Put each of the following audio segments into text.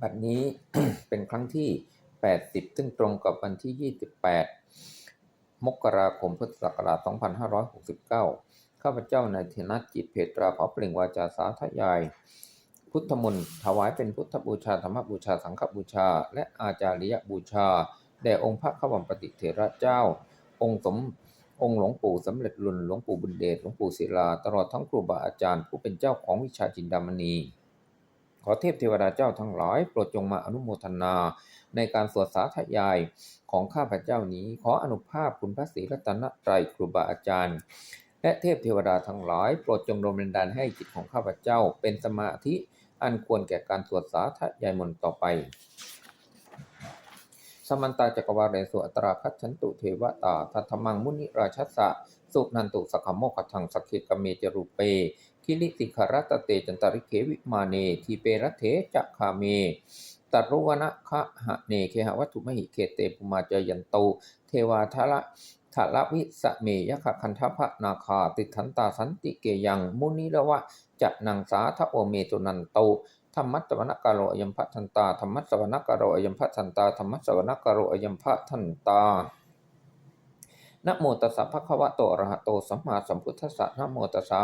บัดนี้เป็นครั้งที่ 80 ซึ่งตรงกับวันที่ 28 มกราคมพุทธศักราช 2569 ข้าพเจ้าในฐานะจิตเพตราขอเปล่งวาจาสาธยาย พุทธมนต์ถวายเป็นพุทธบูชาธรรมบูชาสังฆบูชา และอาจาริยบูชา แด่องค์พระขวัมปฏิเถระเจ้า องค์สมองค์หลวงปู่สำเร็จลุนหลวงปู่บุญเดชหลวงปู่ศิลา ตลอดทั้งครูบาอาจารย์ ผู้เป็นเจ้าของวิชาจินดามณี ขอเทพเทวดาเจ้าทั้งหลายโปรดจงมาอนุโมทนา ในการสวดสาธยายของข้าพเจ้านี้ ขออนุภาพคุณพระศรีรัตนตรัยครูบาอาจารย์ และเทพเทวดาทั้งหลายโปรดจงดลบันดาลให้จิตของข้าพเจ้าเป็นสมาธิอันควรแก่การสวดสาธยายมนต์ต่อไปสมันตาจักรวาเรสุอัตราคัจฉันตุเทวตาทัตมังมุนิราชสะสุนันตุสกขโมคทังสกเคกเมจรูเป คิริสิขรัตเตจันตริเขวิมาเนทีเปรเถจักคาเมตัรุวนะคะหะเนเคหวัตถุมหิเคเตปุมาจยันโตเทวาทะละทะละวิสเมยคะคันทพะนาคาติทันตาสันติเกยังมุนิระวะจะนังสาทะโอเมตุนันโตธรรมัสสวนกาโรอยัมพะทันตาธรรมัสสวนกาโรอยัมพะทันตาธรรมัสสวนกาโรอยัมพะทันตานะโมตัสสะภะคะวะโตอะระหะโตสัมมาสัมพุทธัสสะนะโมตัสสะ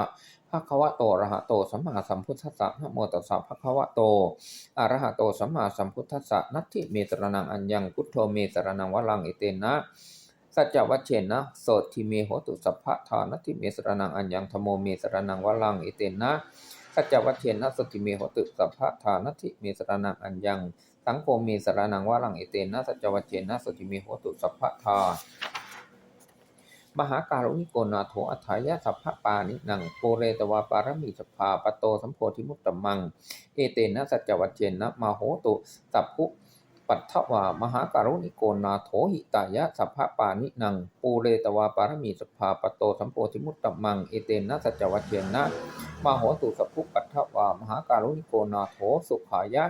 ภะคะวะโตอะระหะโตสัมมาสัมพุทธัสสะนะโมตัสสะภะคะวะโตอะระหะโตสัมมาสัมพุทธัสสะนัตถิเมตระนังอัญญังพุทโธเมตระนังวะลังอิเตนะสัจจวัชเชนะโสทิเมโหตุสัพพะทานัตถิเมสระนังอัญญังธโมเมสระนังวะลังอิเตนะสัจจวัชเชนะสติเมโหตุสัพพะทานัตถิเมสระนังอัญญังสังโฆเมสระนังวะลังอิเตนะสัจจวัชเชนะสติเมโหตุสัพพะทา มหาการุณิโกนาโถอัฏฐายะสัพพะปานิหนังโปเรตวาปารมีสภาปโตสัมโพธิมุตตมัง เอเตนะสัจจวัจเจนะมาโหตุสัพพุปัทถวามหาการุณิโกนาโถหิตายะสัพพะปานิหนังปูเรตวาปารมีสภาปโตสัมโพธิมุตตมัง เอเตนะสัจจวัจเจนะมาโหตุสัพพุปัทถวามหาการุณิโกนาโถสุขายะ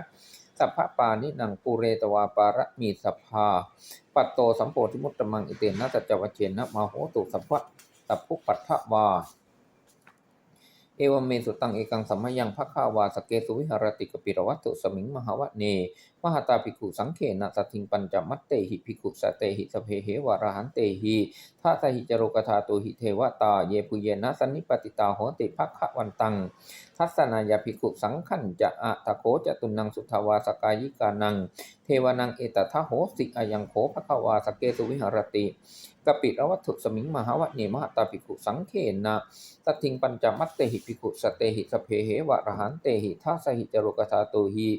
สัพพะปานิหนังปูเรตวาปารมีสัพพาปัตโตสัมโพธิมุตตมังอิเตนะสัจจวเชนะมาโหตุสัพพะสัพพุปัฏฐวาเอวเมสุตังเอกังสัมมยังพระข้าวาสเกสุวิหรติกปิรวัตุสมิงมหาวะเนมหาตาภิกขุสังเขนะสัทิงปัญจมัตเตหิภิกขุสตเตหิสเพเหวะระหันเตหิทัสหิจโรกธาตุหิเทวตา เยปุเยนะสันนิปติตาโหติภัคะวันตัง ทัศนายาภิกขุสังขันจะอะตะโคจะตุนังสุทาวาสกายิกานัง เทวนังเอตทะโหสิอายังโขภควาสเกสุวิหรติกปิรวัตถุสมิงมหาวะเนมหาตาภิกขุสังเขนะสัทธิงปัญจมัตเตหิภิกขุสตเตหิสเพเหวะระหันเตหิทัสหิจโรกธาตุหิ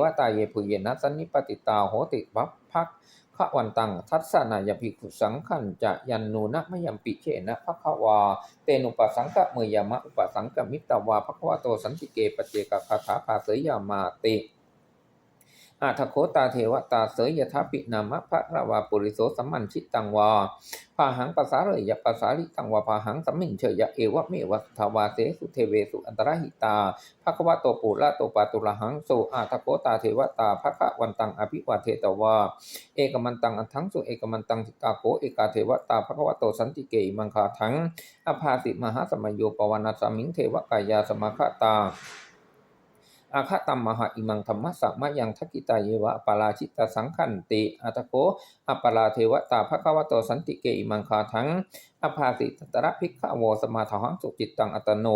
วตาเยปุเยนะสันนิปติตาโหติวัพพักขะวันตังทัศนายภิกขุสังขันจะยันนูนะมยัมปิเชนะภควา เตนุปสังกะเมยามะอุปสังกะมิตวาภควโตสันติเกปเจกคาถาภาเสยามาติ อาทโคตาเทวตาเสยยทาปินามะพระราวาปุริโสสัมมันชิตังวาพาหังภาษาเรยยะภาษาลิตังวาพาหังสัมมิงเชยยะเอวะเมวะทวาเสสุเทเวสุอันตรหิตาภควโตปุระโตปาตุระหังโสอาทโคตาเทวตาภคะวันตังอภิวาเทตวาเอกมันตังอันทั้งสุเอกมันตังสิกาโกเอกาเทวตาภควโตสันติเกมังคาทั้งอภาสิมหาสมัยโยปวานาสมิงเทวกายาสมาคตา อาคตัมมหาอิมังธรรมะสัมมายังทักิตาเยวะปาราชิตาสังขันติอัตโกอปาราเทวตาภะควโตสันติเกอิมังคาทังอภาสิตตระภิกขโวสมาทังสุจิตตังอัตโน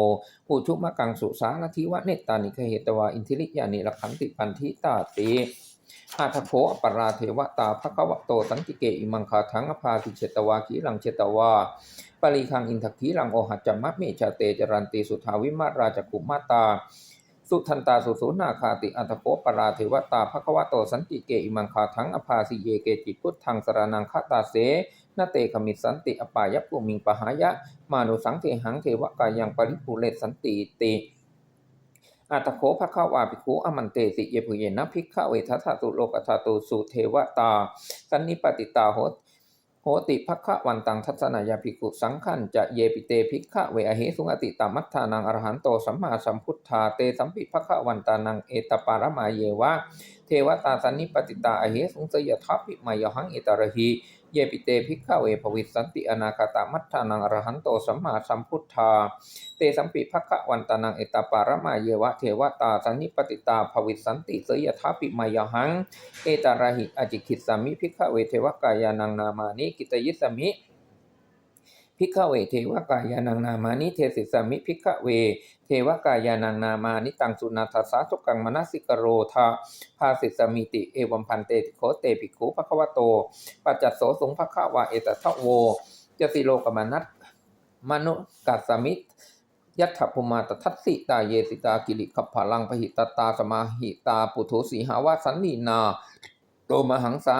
อุชุมะกังสุสารทิวะเนตตานิคเหตวาอินทิริยานิรขันติปันทิตาติอาทโภอปาราเทวตาภควโตสันติเกอิมังคาทังอภาสิเชตวาขีลังเชตวาปริคังอินทคีลังโอหัจจมัตเมชาเตจรันติสุทาวิมาราชกุมาตา สุทันตาสุสูนาคาติอัตโปปราเทวตาภควโตสันติเกอิมังคาทังอภาสิเยเกจิพุทธังสรนังคตาเสนเตขมิสันติอปายปุมิงปหายะ มานุสังเทหังเทวกายังปริภูเลสันติติอัตโขภควาภิกขุอมันเตสิเยปุเยนะภิกขเวทัสสะตุโลกธาตุสุเทวตา สันนิปติตาโหต โหติภักขวันตังทัศนายาภิกขุสังขันจะเยปิเตภิกขะเวอเหสุงอติตามัฏฐานังอรหันโตสัมมาสัมพุทธาเตสัมปิภักขวันตานังเอตปารมาเยวะ เทวตาสันนิปติตาอเหสุงสยทัพพิมายหังเอตระหี เยปิเตภิกขเวภวิสันติอนาคตามัทธานังอรหันโตสัมมาสัมพุทธา เตสัมปิภคะวันตานังเอตปารมาเยวะเทวตาสันนิปติตาภวิสันติเสยทาปิมายหัง เอตาราหิอจิคิสามิภิกขเวเทวกายานังนามานิกิตยิสมิ ภิกเวเทวกายานังนามานิเทศิสมิภิกเว เทวกายานังนามานิตังสุนาทสสะสุกังมนสิกโรธาภาสิสมิติเอวัมพันเตติโคเตปิคูภควโต ปัจจัสโสสงภควาเอตทะโวจสิโลกมานัตมนุกัสสมิตยัตถภูมาตทัสสิตาเยสิตากิริขพลังพหิตตาสมาหิตาปุถุสีหาวาสันนีนาโตมหังสา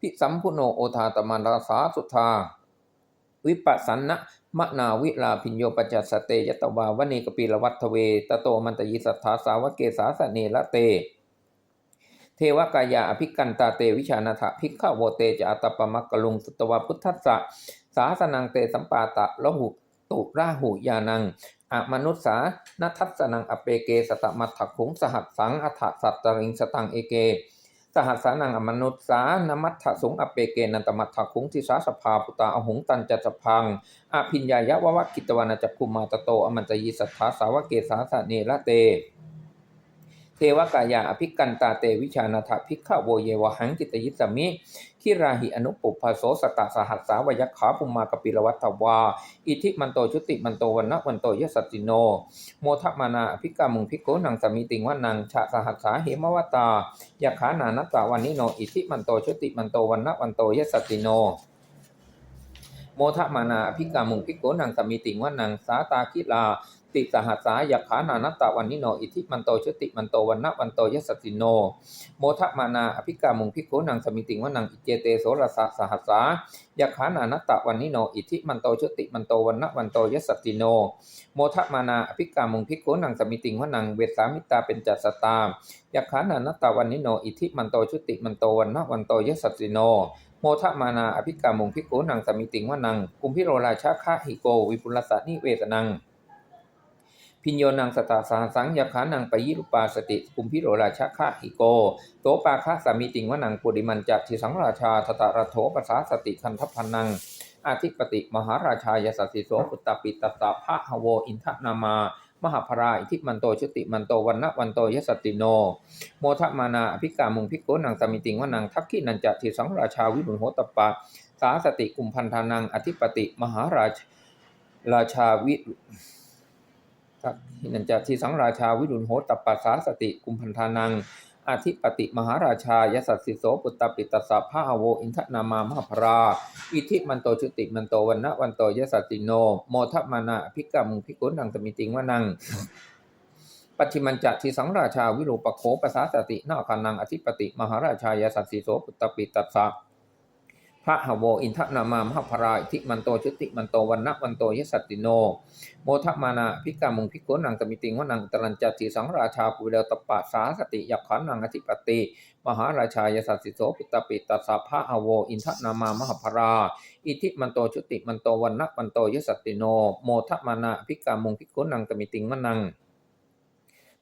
พิสัมพุโนโอทาตมันราสาสุธา วิปัสสันนะมะนาวิลาพิญโยปัจจัสเตยตวาวเนกปีละวัตทเวตโตมันตยิสัทธาสาวเกสาสเนละเต เทวกายาอภิกันตาเตวิชานาถภิกขโวเตจะอัตปมักกะลุงสุตวาพุทธัสสะสาสนังเตสัมปาตะละหุตุราหุยานังอมนุษสานัทัสนังอเปเกสตมัตถคุงสหัสสังอัฏฐสัตตริงสตังเอเก สหัสานังอมนุษสานมัตถสงอเปเกนันตมัตถคุงทิสาสภาพุตาอหุงตันจัสพังอภิญญายะวะวะกิตวานาจักคุมาตโตอมันจยิสัทธาสาวเกสาสะเนละเต เทวกายาอภิกันตาเตวิชานาถภิกขโวเยวหังกิตยิสมิ คิราหิอนุปุพาโสสตสหัสสาวยขาปุมมากปิลวัตถวา อิทิมันโตชุติมันโตวันนะวันโตยสัตติโน โมทมานาอภิกามุงภิกโกนังสมิติงวันังชะสหัสสาเหมวตายขานานัตตาวันนิโน อิทิมันโตชุติมันโตวันนะวันโตยสัตติโนโมทมานาอภิกามุงภิกโกนังสมิติงวันังสาตาคิลา ติสหัสสายขานานัตตาวันนิโน อิทิมันโตชุติมันโตวันนะวันโตยสติโน โมทมานาอภิกามุงภิโขนังสมิติงวนังอิเจเตโสรสะสหัสสายขานานัตตะวันนิโน อิทิมันโตชุติมันโตวันนะวันโตยสติโนโมทมานาอภิกามุงภิโขนังสมิติงวนังเวสามิตาเป็นจัสสตามยขานานัตตะวันนิโนอิทิมันโตชุติมันโตวันนะวันโตยสติโนโมทมานาอภิกามุงภิโขนังสมิติงวนังกุมพิโรราชาคะหิโก วิปุลสะนิเวสนัง พิญโยนังสตาสหสังยาขานังปยิรุปาสติกุมพิโรราชคะหิโก โตปาคะสามิติงวนังปุริมันจักทิสังราชาทตระโถปสาสติคันทพันนัง อาทิปติมหาราชายสัสสิโสปุตตปิตตาภะหโวอินทนามามหาภราอิทิมันโตชุติมันโตวันนะวันโตยสัตติโน โมทมานาอภิกามุงพิโกนังสามิติงวนังทักขินันจักทิสังราชาวิรุณโหตปะ สาสติกุมพันธานังอธิปติมหาราชราชาวิ ทักขินันจักทิสังราชาวิรุณโหตปะสาสติกุมพันธานังอธิปติมหาราชายสัสสิโสปุตตปิตสสะพะหโวอินทนามามหาภรา อิทิมันโตชุติมันโตวันนะวันโตยสัสติโน โมทมานาอภิกรรมพิกุลนังสมิติงวนังปัจฉิมันจะทีสังราชาวิรูปโคปสาสตินาคานังอธิปติมหาราชายสัสสิโสปุตตปิตสสะ พระหโวอินทนามามหาภราอิทิมันโตชุติมันโตวันนะวันโตยสัตติโน โมทมานาพิกามุงพิโกนังสมิติงวนังตรัญจัติสังราชาปุเรตปะสาสติยักขันนังอธิปติ มหาราชายสัสสิโสปุตตปิตัสสะพระอโวอินทนามามหาภราอิทิมันโตชุติมันโตวันนะวันโตยสัตติโน โมทมานาพิกามุงพิโกนังสมิติงวนัง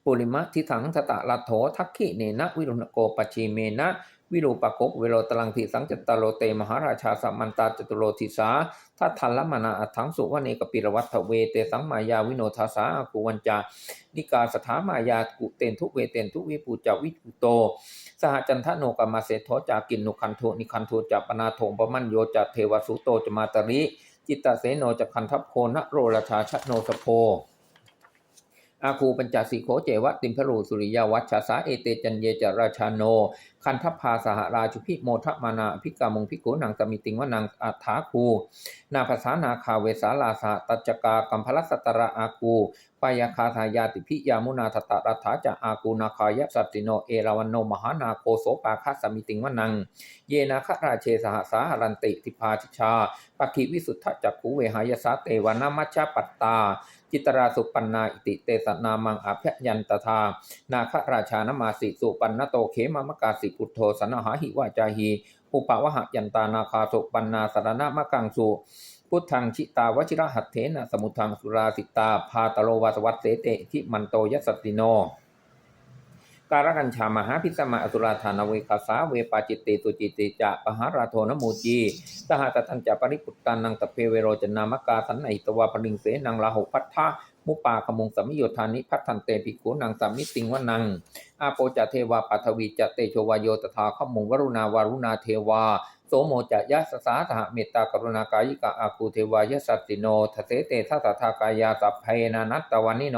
ปุริมะทิถังสตะลัทโถทักขิเนนะวิรุณโกปชีเมนะ วิรูปโกเวโรตลังทิสังจตโรเตมหาราชาสัมมันตาจตุโรทิสาทัทันละมานาอัถังสุวเนกปิรวัตถเวเตสังมายาวิโนทาสาอากูวันจานิกาสถามายากุเตนทุเวเตนทุวิปูจาวิปุโต สหจันทโนกามาเสโทจากินนุคันโทนิคันโทจัปนาโถงปมันโยจัเทวสุโตจมาตริ จิตตเสโนจะคันทัพโพนะโรราชาชโนสโพ อาคูปัญจสีโคเจวะติมพรูสุริยาวัชชาสาเอเตจันเยจราชาโน คันทัพพาสหราชุพิโมทมานาพิกามงพิโกนังสมิติงวนังอัฏฐาคู นาภาษานาคาเวสาลาสะตัจกากัมพลัสสตระอากู ปายาคาทายาติพิยามุนาทตะรัฐาจะอากูนาคายะสัตติโนเอราวันโนมหานาโคโสปาคัสมิติงวนัง เยนาคราเชสหสาหรันติทิพาชิชาปคิวิสุทธจักขูเวหายสาเตวานามัชฌะปัตตา จิตราสุปันนาอิติเตสนามังอภยันตทา นาคราชานมาสิสุปันนโตเขมามกาสิพุทโธสนหาหิวาจาหีอุปวหยันตานาคาสุปันนาสารณมะกังสุ พุทธังชิตาวชิระหัตเถนะสมุทังสุราสิตาพาตโลวาสวัตเสเตทิมันโตยสติโน การกัญชามหาพิสมาอสุราธานเวคาสาเวปาจิตติสุจิตติจะปหาราโทนโมูจีสหตตัญจะปริปุตตานังตะเพเวโรจนามกาสันไนตวาพลิงเสนังลาหุพัทธะมุปาขมุงสัมิโยธานิพัฒนเตปิกุนังสามิติงวนังอาโปจะเทวาปัทวีจะเตโชวายโยตถาขมุงวรุณาวารุณาเทวา โสโมจะยะสสาสหเมตตากรุณากายิกาอาคูเทวายสัตติโนทเสเตทัสสะทากายาสัพเพนานัตตวันนิโน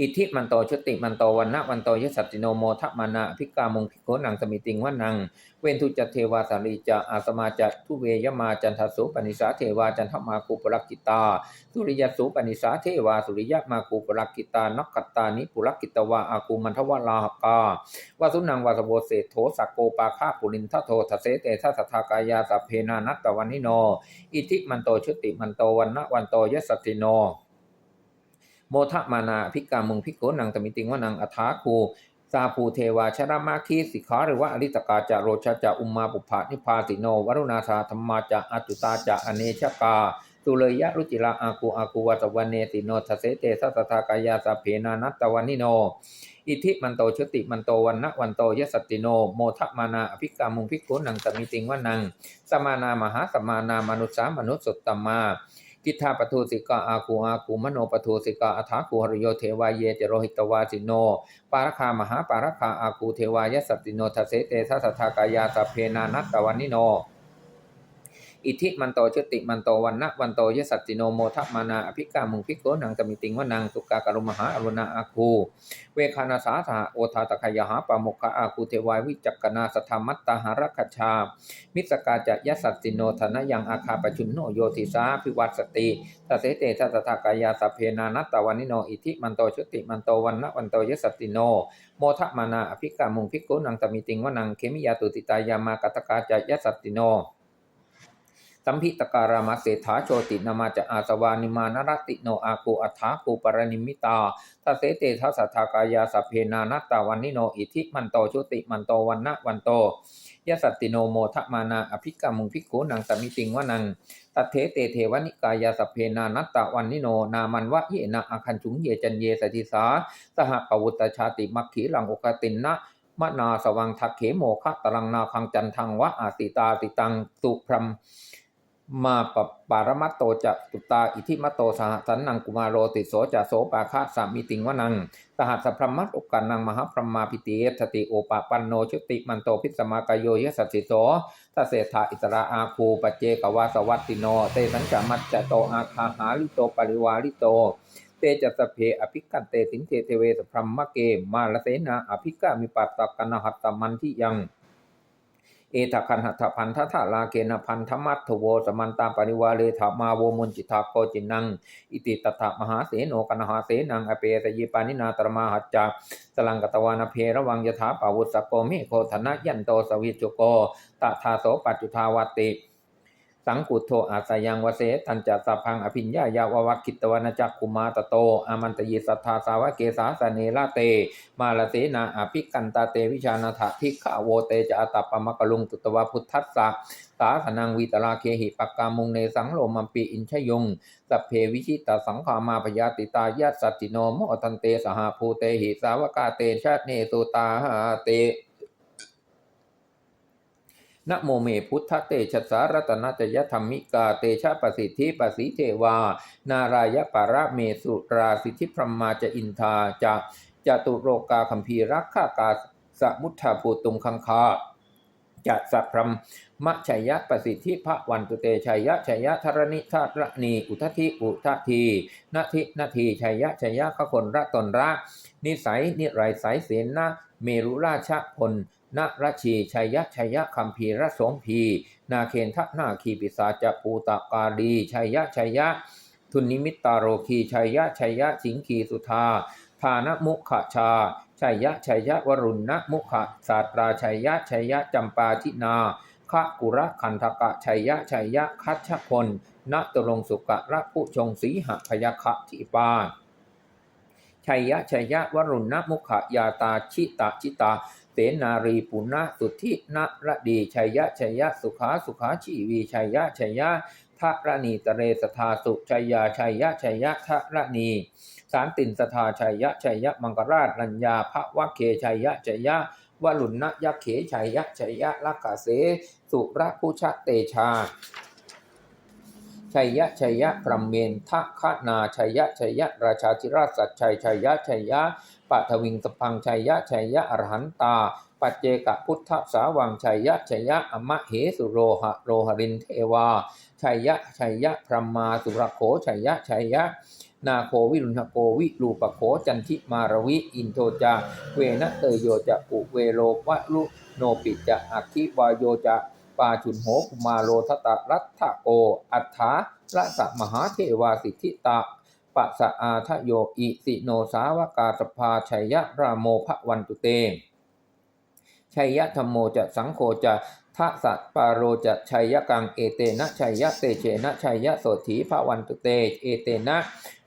อิทิมันโตชติมันโตวันนะวันโตยสัตติโนโมทมานะพิกามุงพิโกนังสมิติงวนัง เวนทุจเทวาสารีจะอาสมาจะทุเวยมาจันทสุปนิสาเทวาจันทมาคูปรักกิตา สุริยสุปนิสาเทวาสุริยมาคูปรักกิตานักขัตานิปุรักกิตวาอาคูมันทวลาหกาวาสุนังวาสโวเศโธสักโกปาคาปุรินทโททเสเตทัสทากายาสัพเพนานัตตวันนิโน อิทิมันโตชติมันโตวันนะวันโตยสัตติโน โมทะมานาภิกามุงภิกโกนังตมิติงวนังอัฐาคูสาภูเทวาชรามาคีสิขาหรือว่าอริตกาจะโรชะจะอุมาปุภานิพาติโนวรุณาสาธรรมาจะอตุตาจะอเนชกาสุเลยยะรุจิระอากูอากูวัตวันเนติโนทเสเตสัสสทากายาสเพนานัตตวันนิโน อิทิมันโตชติมันโตวันนะวันโตยสติโน โมทมานาอภิกามุงภิกขุนังตมิติงวนัง สมานา มหาสมานา มนุษสามนุษยสุตตมมา กิทธาปทุสิกาอาคูอาคูมโนปทุสิกาอัฐาคูหริโยเทวาเยเจโรหิตวาสิโน ปารคามหาปารคาอาคูเทวายสัตติโนทเสเตทัสสทากายาสัพเพนานัตตวันนิโน อิทิมันโตชติมันโตวันนะวันโตยสัตติโนโมทะมานาอภิกามุงพิกโกนังตมิติงวนังสุกากรุมหาอรุณาอาคูเวคานาสาสหโอทาตคายหาปาโมคะอาคูเทวายวิจักกนาสธรรมัตตาหารคชา มิสกาจะยสัตติโนธนยังอาคาปจุนโนโยติสาพิวัตสติตเสเตทัสสทากายาสเพนานัตตวันนิโนอิทิมันโตชติมันโตวันนะวันโตยสัตติโนโมทมานาอภิกามุงพิกโกนังตมิติงวนังเคมิยาตุติตายามากตกาจะยสัตติโน สัมพิตการามาเศรษฐาโชตินามาจะอาสวานิมานรติโนอาคูอัฏฐาคูปรณิมิตาทัเสเตทัสสะทากายาสัพเพนานัตตาวันนิโนอิทิมันโตชุติมันโตวันนะวันโตยสัตติโนโมทะมานาอภิกามุงภิกขุนังสมิติงวนังตัเทเตเทวนิกายาสัพเพนานัตตาวันนิโน นามันวะเยนะอาคันจุงเยจันเยสติสา สหปวุตชาติมัคขีหลังอกตินนะมนาสวังทักเขโมคะตรังนาคังจันทังวะอาติตาติตังสุพรม มาปปารมัตโตจะตุตาอิทิมัตโตสหสันนังกุมาโรติโสจะโสปาคาสามิติงวนังสหัสพรมัตอุกันนังมหาพรหมาพิติเอสติโอปะปันโนชุติมันโตพิสมากายโยยสัสสิโสทัเสธาอิสราอาคูปเจกวาสวัตติโนเตสัญจามัจจโตอาคาหาลิโตปริวาลิโตเตจะสเพอภิกันเตสิงเทเทเวสพรหมะเกมาลเสนาอภิกามิปัตตกนหัตตมันที่ยัง เอตคันหัตพันธะทลาเกนพันธมัตถโวสมันตาปริวาเลธามาโวมุนจิตาโกจินัง อิติตถมหาเสโนกนหาเสนังอเปตยิปานินาตรมาหัจจาสลังกตวานาเพระวังยถาปาวุสโกมิโคธนะยันโตสวิจุโกตถาโสปัจจุทาวติ สังกุโทอาสยังวเสตันจะสัพพังอภิญญายาววัคิตวนาจักกุมาตโตอามันตยิสัทธาสาวะเกสาสเนลาเต มาลเสนาอภิกันตาเตวิชานาถาทิขะโวเตจะอตัปปมะกะลุงตุตวะพุทธัสสะสาสนังวีตราเคหิปักกามุงเนสังโลมัมปีอินชยงสัพเพวิชิตาสังขามาพยาติตายาสัตติโนโมทันเตสหภูเตหิสาวกาเตชาติเนสุตาหาเต นะโมเมพุทธเตชะสารัตนจยธรรมิกาเตชะปสิทธิปสิเทวา นารายปาระเมสุราสิทธิพรมาจะอินทาจะจตุโรกาคัมภีรักขากาสมุทธาภูตุมคังคาจะสัพพรหมะชัยยะประสิทธิพระวันตุเตชัยยะชัยยะธรณิธาระนีอุทธิอุททีนาทินาทีชัยยะชัยยะขคนระตนระ นิสัยนิไรสายเสนนะเมรุราชพล นรชีชัยยะชัยยะคัมภีรสมพีนาเคนทนาคีปิสาจปูตากาลีชัยยะชัยยะทุนนิมิตตาโรคีชัยยะชัยยะสิงคีสุธาทานมุขชาชัยยะชัยยะวรุณนะมุขศาสตราชัยยะชัยยะจำปาทินาคะกุระคันธกะชัยยะชัยยะคัชพลณตรงสุกะระผู้ชงสีหพยาคะทิปาชัยยะชัยยะวรุณนะมุขยาตาชิตาชิตา เสนารีปุณณสุทธินระดีชัยยะชัยยะสุขาสุขาชีวีชัยยะชัยยะทะระนีตะเรสทาสุชัยยาชัยยะชัยยะทะระนีสารตินสทาชัยยะชัยยะมังกราชรัญญาพระวะเคชัยยะชัยยะวลุณนะยะเขชัยยะชัยยะลักกะเส สุระพุชะเตชาชัยยะชัยยะพรมเมนทะคะนาชัยยะชัยยะราชาธิราชสัจชัยชัยยะชัยยะ ปัทวิงสพังชัยยะชัยยะอรหันตา ปัจเจกพุทธสาวังชัยยะชัยยะอมะเหสุโรหะโรหรินเทวาชัยยะชัยยะพรหมาสุรโขชัยยะชัยยะนาโควิรุณโกวิรูปโขจันทิมารวิอินโทจาเวนะเตยโยจะอุเวโลวะลุโนปิจะอัคคิวายโยจะปาชุนโหกุมาโลทตะรัตถโก อัฏฐาระสะมหาเทวาสิทธิตา ปะสะอาทะโยอิสิโนสาวกาสภาชัยยะราโมภวันตุเตชัยยะธรรมโมจะสังโฆจะ ทะสัตปาโรจะชัยยะกังเอเตนะชัยยะเตเชนะชัยยะโสถีภวันตุเตเอเตนะ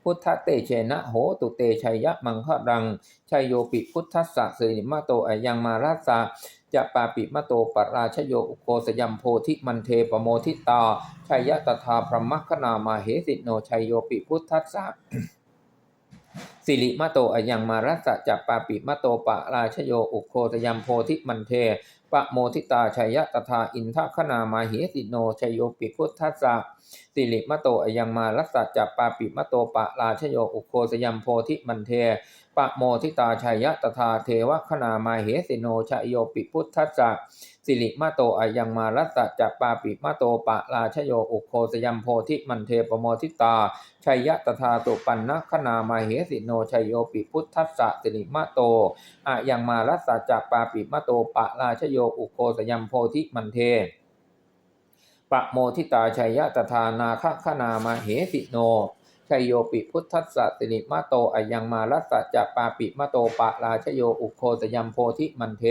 พุทธเตเชนะโหตุเตชัยยะมังครังชัยโยปิพุทธัสสะสิริมาโตอายังมาราสาจะปาปิมะโตปราชโยอุโกสยัมโพธิมันเทปโมทิตาชัยยะตถาพรหมคนามาเหสิโนชัยโยปิพุทธัสสะ สิริมะโตอยังมารัสสะจัปปาปิมะโตปะราชโยอุโคตยัมโพธิมันเทปะโมทิตาชัยยะตถาอินทคนามาเหสิโนชัยโยปิพุทธัสสะสิริมะโตอยังมารัสสะจัปปาปิมะโตปะราชโยอุโคสยัมโพธิมันเทปะโมทิตาชัยยะตถาเทวคนามาเหสิโนชัยโยปิพุทธัสสะ สิริมาโตอายังมารัสสะจัปปาปิมาโตปะราชโยอุโคสยัมโพธิมันเทปโมทิตาชัยยะตถาตุปันนะคนามาเหสิโนชัยโยปิพุทธัสสะสิริมาโตอายังมารัสสะจัปปาปิมาโตปะราชโยอุโคสยัมโพธิมันเทปะโมทิตาชัยยะตถานาคคนามาเหสิโน คยโยปิพุทธัสสะสินิมาโตอายังมารัสสะจัปปาปิมาโตปะราชโยอุโคสยัมโพธิมันเท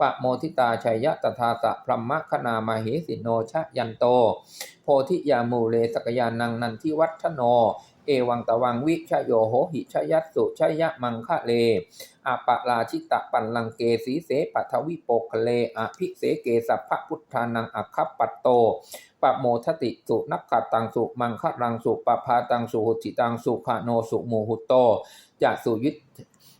ปะโมทิตาชัยยะตถาสะพรหมคนามาหิสิโนชะยันโต โพธิยามูเลสกยานังนันทิวัฒโน เอวังตะวังวิชโยโหหิชยัสสุชยะมังคะเลอาปะราชิตะปันลังเกสีเสปัทวิโปคะเลอภิเสเกสัพพพุทธานังอัคคปัตโตปะโมทติสุนักขตังสุมังคะรังสุปะพาตังสุหุติตังสุขโนสุโมหุตโตจะสุยุ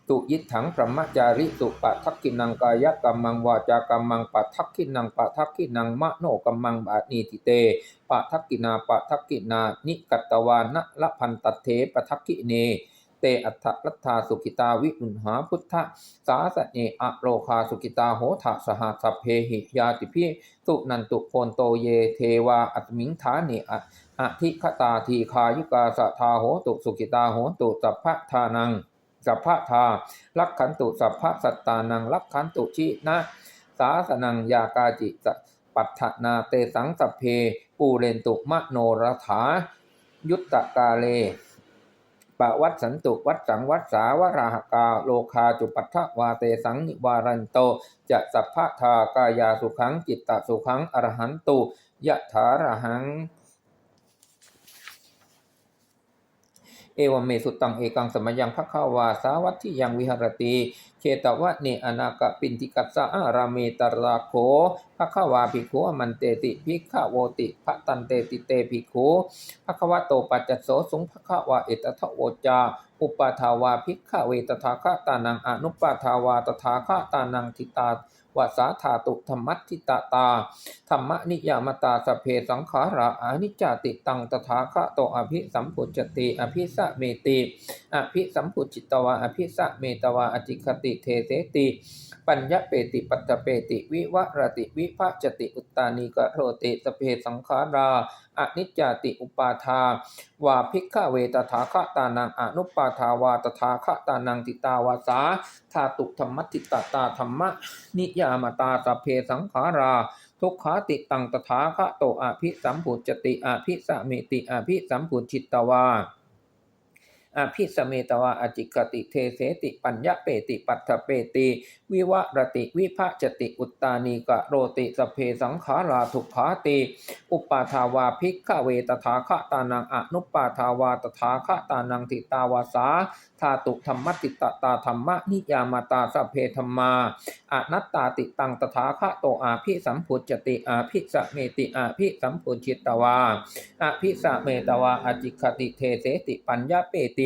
ตุยิถังพระมจาริสุปะทักกินังกายกรรมังวาจากรรมังปะทักกินังปะทักกินังมะโนกรรมังบานีติเตปะทักกินาปะทักกินานิกัตตวานะละพันตัตเถปะทักกิเนเตอัฏฐรัตถาสุขิตาวิรุณหาพุทธสาสเนอโรคาสุขิตาโหทสหสัพเพหิยาติพิสุนันตุโพนโตเยเทวาอัตมิงฐาเนอะอธิคตาทีคายุกาสะทาโหตุสุขิตาโหตุสัพพทานัง สัพพะทาลักขันตุสัพพะสัตตานังลักขันตุชินะสาสนังยากาจิสปัฏฐนาเตสังสัพเพ ปูเรนตุมะโนรถา ยุตตกาเลปะวัดสันตุวัดสังวัดสาวราหกาโลคาจุปัฏฐวาเตสังนิวารันโต จะสัพพะทากายาสุขังจิตตสุขังอรหันตุยะถาระหัง เอวเมสุตังเอกังสมยังภควาวาสาวัตที่ยังวิหรติเชตวะเนอนาคปินติกัสสะอาราเมตราโคภควาภิกขุอมันเตติภิกขโวติภตันเตติเตภิกขุภควะโตปัจจโสสุงภควาเอตทะโวจาอุปาทาวาภิกขเวตถาคตานังอนุปาทาวาตถาคตานังทิตา วาสาธาตุธรรมัตทิตาตา ธรรมนิยามตาสเพสังขาราอานิจจติตังตถาคโตอภิสัมพุจติ อภิสะเมติอภิสัมพุจิตวาอภิสะเมตวาอจิคติเทเสติปัญญเปติปัตเปติ วิวรติวิภาจติอุตตานิกะโรติสเพสังขารา อนิจจติอุปาทาวาภิกขเวตถาคตานังอนุปาทาวาตถาคตานังติตาวาสาธาตุธรรมติตาตาธรรมนิยามตาสเพสังขาราทุกขาติตังตถาคะโตอภิสัมพุจติอภิสัมมิติอภิสัมพุจิตตวา อภิสเมตวาอจิกติเทเสติปัญญเปติปัตถเปติ วิวรติวิภาจติอุตตานีกะโรติสเพสังขาราทุกขาติ อุปาทาวาภิกขเวตถาคะตานังอนุปาทาวาตถาคะตานังทิตาวาสาธาตุธรรมติตตาธรรมนิยามาตาสเพธรรมาอนัตตาติตังตถาคโตอาภิสัมพุจติอาภิสเมติอาภิสัมพุจิตตวาอาภิสเมตวาอจิคติเทเสติปัญญาเปติ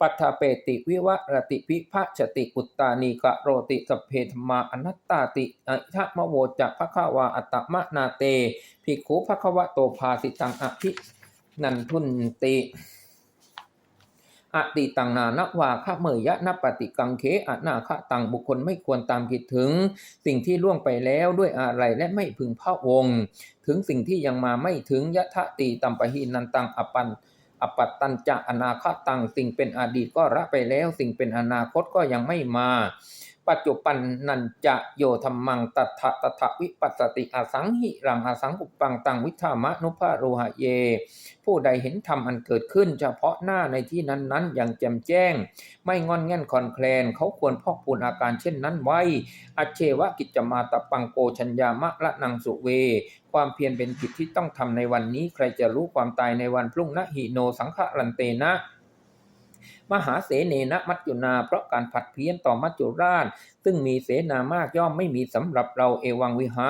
ปัฏฐเปติวิวรติพิภะชติอุตตานีกะโรติสเพธมาอนัตตาติอิทะมโวจะภคะวาอัตมะนาเตภิกขุภควะโตภาสิตังอภินันทุนติอติตังนานวาคะเมยยะนปฏิกังเขอนาคะตังบุคคลไม่ควรตามคิดถึง สิ่งที่ล่วงไปแล้วด้วยอะไรและไม่พึงพระวงศ์ถึงสิ่งที่ยังมาไม่ถึงยะทะตีตัมปะหินันตังอปัน อปัตตัญจะอนาคตังสิ่งเป็นอดีตก็ละไปแล้ว สิ่งเป็นอนาคตก็ยังไม่มา ปัจจุบันนันจะโยธรรมังตัทะตถะวิปัสสติอสังหิรังอสังกุปังตังวิธามะนุภาโรหะเย ผู้ใดเห็นธรรมอันเกิดขึ้น เฉพาะหน้าในที่นั้นๆ อย่างแจ่มแจ้ง ไม่งอนแง่นคลอนแคลน เขาควรพอกพูนอาการเช่นนั้นไว้ อัจเชวะกิจจมาตปังโกชัญญามะละนังสุเว ความเพียรเป็นกิจที่ต้องทำในวันนี้ ใครจะรู้ความตายในวันพรุ่งนะหิโนสังฆรันเตนะ มหาเสเนนะมัจจุนา เพราะการผัดเพี้ยนต่อมัจจุราช ซึ่งมีเสนามากย่อมไม่มีสำหรับเราเอวังวิหา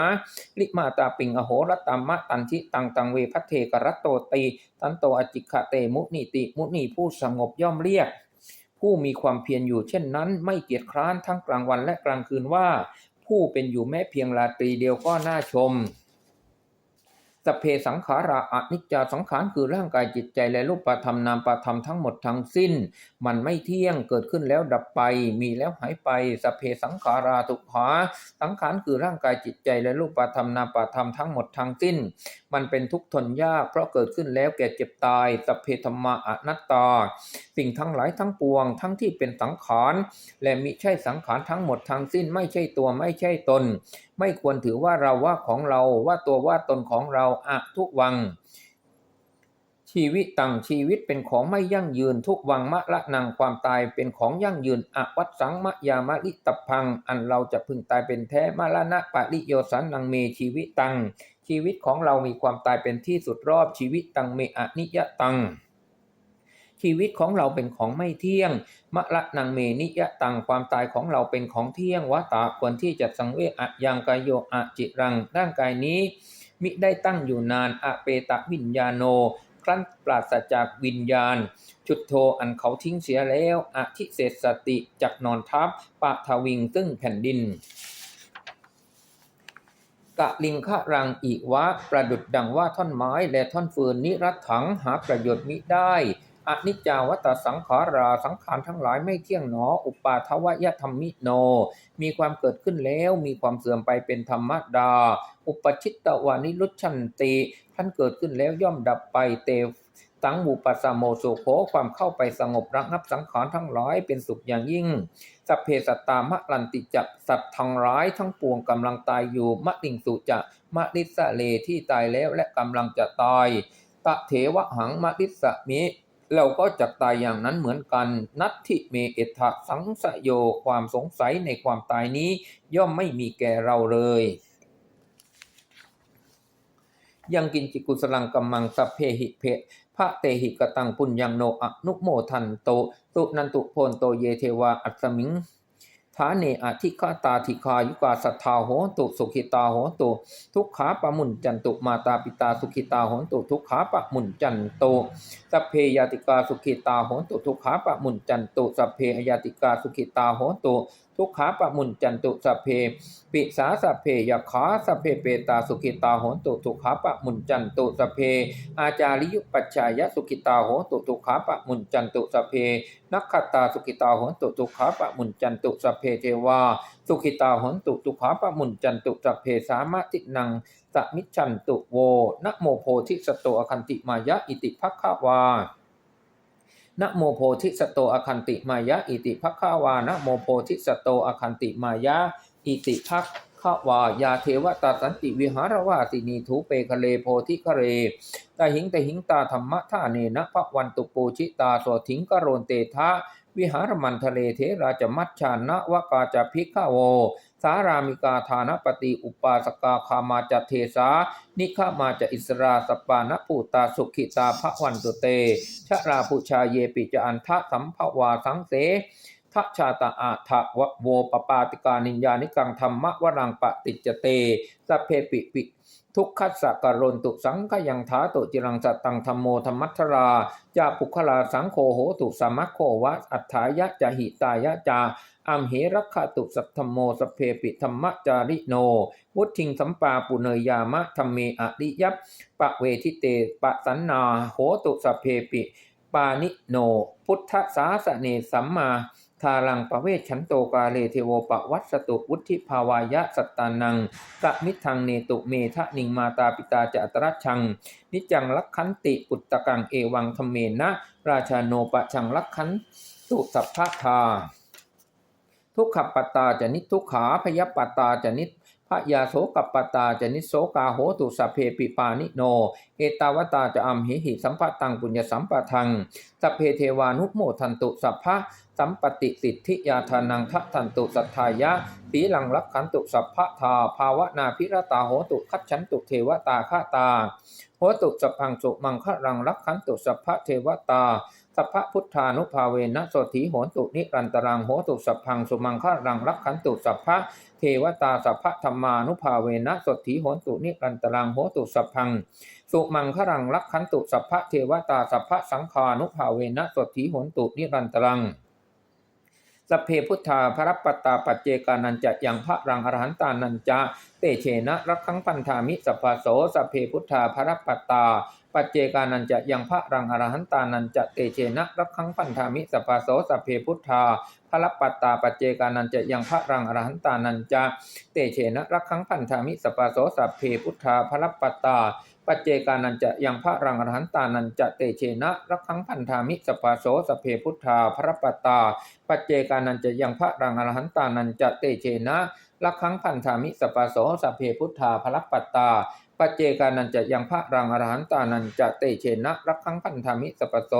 ลิมาตาปิงอโหรตามะตันทิตังตังเวพัทเทกรัตโตตีตันโตอจิกะเตมุนิติ มุนีผู้สงบย่อมเรียกผู้มีความเพียรอยู่เช่นนั้น ไม่เกียจคร้านทั้งกลางวันและกลางคืนว่า ผู้เป็นอยู่แม้เพียงราตรีเดียวก็น่าชม สพเพสังขาระอนิจจาสังขารคือร่างกายจิตใจและรูปธรรมนามปธรรมทั้งหมดทั้งสิ้น มันไม่เที่ยงเกิดขึ้นแล้วดับไป มีแล้วหายไปสพเพสังขาราทุกขาสังขารคือร่างกายจิตใจและรูปธรรมนามปธรรมทั้งหมดทั้งสิ้น มันเป็นทุกข์ทนยากเพราะเกิดขึ้นแล้วแก่เจ็บตายสพเพธรรมาอนัตตา สิ่งทั้งหลายทั้งปวง ทั้งที่เป็นสังขารและมิใช่สังขารทั้งหมดทั้งสิ้น ไม่ใช่ตัวไม่ใช่ตนไม่ควรถือว่าเราว่าของเราว่าตัวว่าตนของเราอะทุกวัง ชีวิตตังชีวิตเป็นของไม่ยั่งยืนทุกวังมะละนังความตายเป็นของยั่งยืนอวัตสังมะยามะลิตพัง อันเราจะพึงตายเป็นแท้มะละนะปะริโยสันนังเมชีวิตตัง ชีวิตของเรามีความตายเป็นที่สุดรอบชีวิตตังเมอนิยตัง ชีวิตของเราเป็นของไม่เที่ยงมะละนังเมนิยะตังความตายของเราเป็นของเที่ยงวะตาควรที่จะสังเวชอะยังกายโยอะจิรังร่างกายนี้ มิได้ตั้งอยู่นานอะเปตะวิญญาโน ครั้นปราศจากวิญญาณชุดโทอันเขาทิ้งเสียแล้วอธิเศษสติจักนอนทับปะทวิงซึ่งแผ่นดินกะลิงคะรังอีวะ ประดุดดังว่าท่อนไม้และท่อนฟืนนิรัตถังหาประโยชน์มิได้ อนิจจาวัตสังขาราสังขารทั้งหลายไม่เที่ยงหนอ อุปาทวยธรรมิโน มีความเกิดขึ้นแล้ว มีความเสื่อมไปเป็นธรรมดา อุปชิตตวานิรุชันติท่านเกิดขึ้นแล้วย่อมดับไปเตสังบุปัสโมโสโขความเข้าไปสงบระงับสังขารทั้งหลายเป็นสุขอย่างยิ่ง สัพเพสัตตามะลันติจักสัตว์ทั้งร้ายทั้งปวงกำลังตายอยู่มะติงสุจะมะลิสะเลที่ตายแล้วและกำลังจะตายตะเถวะหังมะลิสะมิ เราก็จะตายอย่างนั้นเหมือนกัน นัตถิเมเอทะสังสโยความสงสัยในความตายนี้ ย่อมไม่มีแก่เราเลยยังกินจิกุสลังกัมมังสัพเพหิเพพระเตหิกตังปุญญังโนอนุโมทันโต ตุนันตุโพนโตเยเทวาอัตสมิง ฐาเนอธิคาตาธิคายุกาสัทธาโหตุสุขิตาโหตุ ทุกขาปะมุนจันตุมาตาปิตาสุขิตาโหตุ ทุกขาปะมุนจันตุสัพเพยาติกาสุขิตาโหตุ ทุกขาปะมุนจันตุสัพเพยาติกาสุขิตาโหตุ ทุกขาปะมุนจันตุสัพเพ ปิสาสัพเพยขาสัพเพเปตาสุขิตาโหนตุทุกขาปะมุนจันตุสัพเพ อาจาริยุปัจจายสุขิตาโหนตุทุกขาปะมุนจันตุสัพเพนักขตาสุขิตาโหนตุทุกขาปะมุนจันตุสัพเพเทวา สุขิตาโหนตุทุกขาปะมุนจันตุสัพเพสามะตินังสมิจันตุโวนะโมโพธิสตโตอคันติมายะอิติภัคควา นะโมโพธิสโตอคันติมายะ อิติภัคขาวานะโมโพธิสโตอคันติมายะ อิติภัคขวายาเทวตาสันติวิหารวาสินีทูเปคะเลโพธิคะเรตาหิงตาหิงตาธรรมะท่าเนนะพระวันตุปูชิตาโสถิงกโรนเตทะวิหารมันทะเลเทราจะมัชชานะวะกาจะพิกขโว สารามิกาฐานปฏิอุปาสกาคามาจเทสา นิฆามาจอิสราสปานปูตาสุขิตาภวันตุเตชะราปุชาเยปิจอันทะสัมภวาสังเสทัชาตาอาทะวะโวปปาติกานิญญานิกังธรรมะวรังปะติจเตสัพเพปิปิ ทุกขัสสะกรนตุสังขยังถาตุจิรังสัตตังธรรมโมธรรมัทราจาปุคลาสังโฆโหตุสมัคโควะอัฏฐายะจะหิตายะจาอัมเหรักขตุสัทธมโมสเพปิธรรมจาริโน วุทิงสัมปาปุเนยามะธรรมเมอริยัปปะเวทิเตปะสันนาโหตุสเพปิ ปานิโน พุทธสาสเนสัมมา ทารังปะเวชฉันโตกาเลเทโวปะวัสตุวุธิภาวายะสัตตานังกะมิทังเนตุเมทะนิงมาตาปิตาจะอัตระชัง นิจังลักขันติปุตตะกังเอวังธรรมเมนะ ราชาโนปะชังลักขันตุสัพพะทาทุกขปตตาจะนิทุกขาพยปตตาจะนิพยาโสกปตตาจะนิโสกาโหตุสัพเพปิปานิโนเอตาวตาจะอัมหิหิสัมปะตังปุญญสัมปะทังสัพเพเทวานุโมทันตุสัพพะสัมปติสิทธิยาทานังทัทันตุสัทธายะสีหลังรักขันตุสัพพะทาภาวนาพิรตาโหตุคัจฉันตุเทวตาฆาตาโหตุสัพพังสุมังคะรังรักขันตุสัพพะเทวตาสัพพะพุทธานุภาเวนะโสถีโหตุนิรันตรังโหตุสัพพังสุมังคะรังรักขันตุสัพพะเทวตาสัพพะธรรมานุภาเวนะโสถีโหตุนิรันตรังโหตุสัพพังสุมังครังรักขันตุสัพพะเทวตาสัพพะสังฆานุภาเวนะโสถีหนตุนิรันตรังสัพเพพุทธาพระปตาปัจเจกานันจะยังพระรังอรหันตานันจะเตเชนะรักขังพันธามิสัพพโสสัพเพพุทธาพระปตาปัจเจกานันจะยังพระรังอรหันตานันจะเตเชนะรักขังพันธามิสัพพโสสัพเพพุทธาพระปตาปัจเจกานันจะยังพระรังอรหันตานันจะเตเชนะรักขังพันธามิสัพพโสสัพเพพุทธาพระปตา ปัจเจกานันจะยังพระรังอรหันตานันจะเตเชนะรักขังพันธามิสปาโสสเพพุทธาพระปตตา ปัจเจกานันจะยังพระรังอรหันตานันจะเตเชนะรักขังพันธามิสปาโสสเพพุทธาพระปตตา ปัจเจกานันจะยังพระรังอรหันตานันจะเตเชนะรักขังพันธามิสปาโส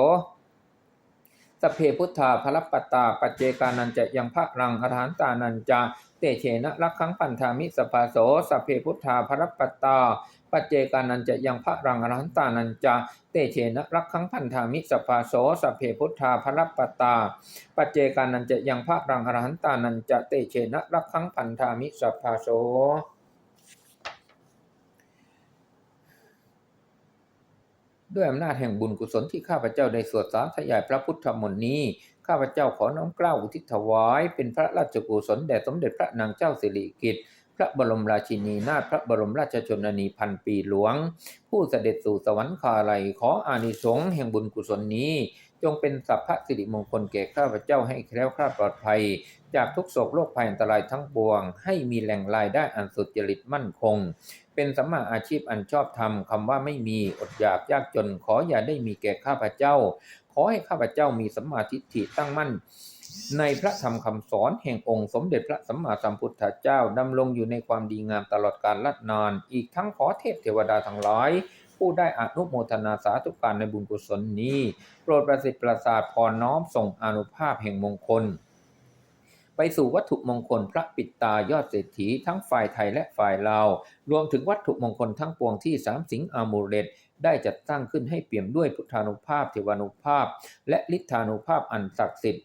สเพพุทธาพระปตตาปัจเจกานันจะยังพระรังอรหันตานันจะเตเชนะรักขังพันธามิสปาโสสเพพุทธาพระปัตตา ปัจเจกานันจะยังพระรังอรหันตานันจะเตเชนะรักขังพันธามิสภาโสสพเพพุทธาพระปัตตา ปัจเจกานันจะยังพระรังอรหันตานันจะเตเชนะรักขังพันธามิสภาโสด้วยอำนาจแห่งบุญกุศลที่ข้าพเจ้าได้สวดสาธยายพระพุทธมนต์นี้ ข้าพเจ้าขอน้อมเกล้าอุทิศถวาย เป็นพระราชกุศลแด่สมเด็จพระนางเจ้าสิริกิติ์ พระบรมราชินีนาถพระบรมราชชนนีพันปีหลวง ผู้เสด็จสู่สวรรคาลัยขออานิสงส์แห่งบุญกุศลนี้ จงเป็นสัพพะสิริมงคลแก่ข้าพเจ้าให้แคล้วคลาดปลอดภัย จากทุกโศกโรคภัยอันตรายทั้งปวง ให้มีแหล่งรายได้อันสุจริตมั่นคง เป็นสัมมาอาชีพอันชอบธรรมคำว่าไม่มีอดอยากยากจนขออย่าได้มีแก่ข้าพเจ้า ขอให้ข้าพเจ้ามีสัมมาทิฏฐิตั้งมั่น ในพระธรรมคำสอนแห่งองค์สมเด็จพระสัมมาสัมพุทธเจ้าดำรงอยู่ในความดีงามตลอดกาลละนาน อีกทั้งขอเทพเทวดาทั้งหลายผู้ได้อนุโมทนาสาธุการในบุญกุศลนี้ โปรดประสิทธิ์ประสาทพรน้อมส่งอนุภาพแห่งมงคล ไปสู่วัตถุมงคลพระปิดตายอดเศรษฐีทั้งฝ่ายไทยและฝ่ายลาวรวมถึงวัตถุมงคลทั้งปวงที่สามสิงอามูเลตได้จัดตั้งขึ้นให้เปี่ยมด้วยพุทธานุภาพเทวานุภาพ และฤทธานุภาพอันศักดิ์สิทธิ์